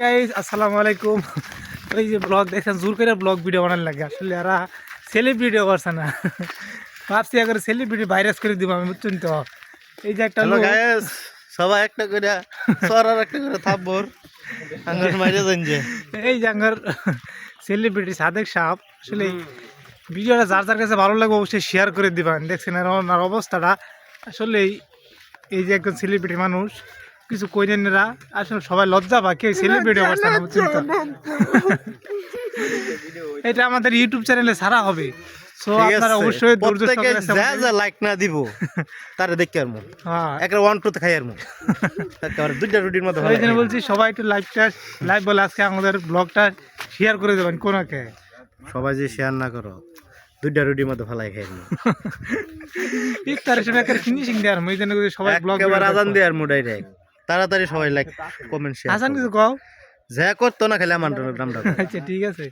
Guys আসসালামু আলাইকুম ওই যে ব্লগ দেখছেন জোর করে ব্লগ ভিডিও বানার লাগে। আসলে এরা সেলিব্রিটি করছে না। ভাবছি আগে সেলিব্রিটি ভাইরাস করে দিব আমি বুঝছেন তো? এই যে একটা সবাই একটা করে সরার একটা করে থাপ্পর আঙ্গার মাইরে যান যে। এই যে আমার সেলিব্রিটি সাদেক সাপ আসলে ভিডিওটা যার যার কাছে ভালো লাগবে অবশ্যই শেয়ার করে দিবেন। দেখছেন আর ওনার অবস্থাটা। আসলে এই- এই যে একজন সেলিব্রিটি মানুষ কিছু কইনেরা আসলে সবাই লজ্জা বা কেউ সেলিব্রিটি অবস্থা না বুঝছেন তো? এটা আমাদের ইউটিউব চ্যানেলে ছাড়া হবে। সো আপনারা অবশ্যই প্রত্যেকে যা যা লাইক না দিব তারে দেখতে আর মন হ্যাঁ একটা ওয়ান টু খাই আর মন একেবারে দুইটা রুটির মধ্যে ভালো ওই জন্য বলছি সবাই একটু লাইভটা লাইভ বলে আজকে আমাদের ব্লগটা শেয়ার করে দেবেন কোনাকে। সবাই যে শেয়ার না করো দুইটা রুটির মধ্যে ভালাই খাই মন ইফতারের সময় একটা ফিনিশিং দেওয়ার ওই জন্য করে সবাই ব্লগ একেবারে আজান দিয়ে আর মু ডাইরেক্ট তাড়াতাড়ি সবাই লাইক কমেন্ট শেয়ার আসান কিছু কও? যা করতো না খেলে আমার নামটা আচ্ছা ঠিক আছে।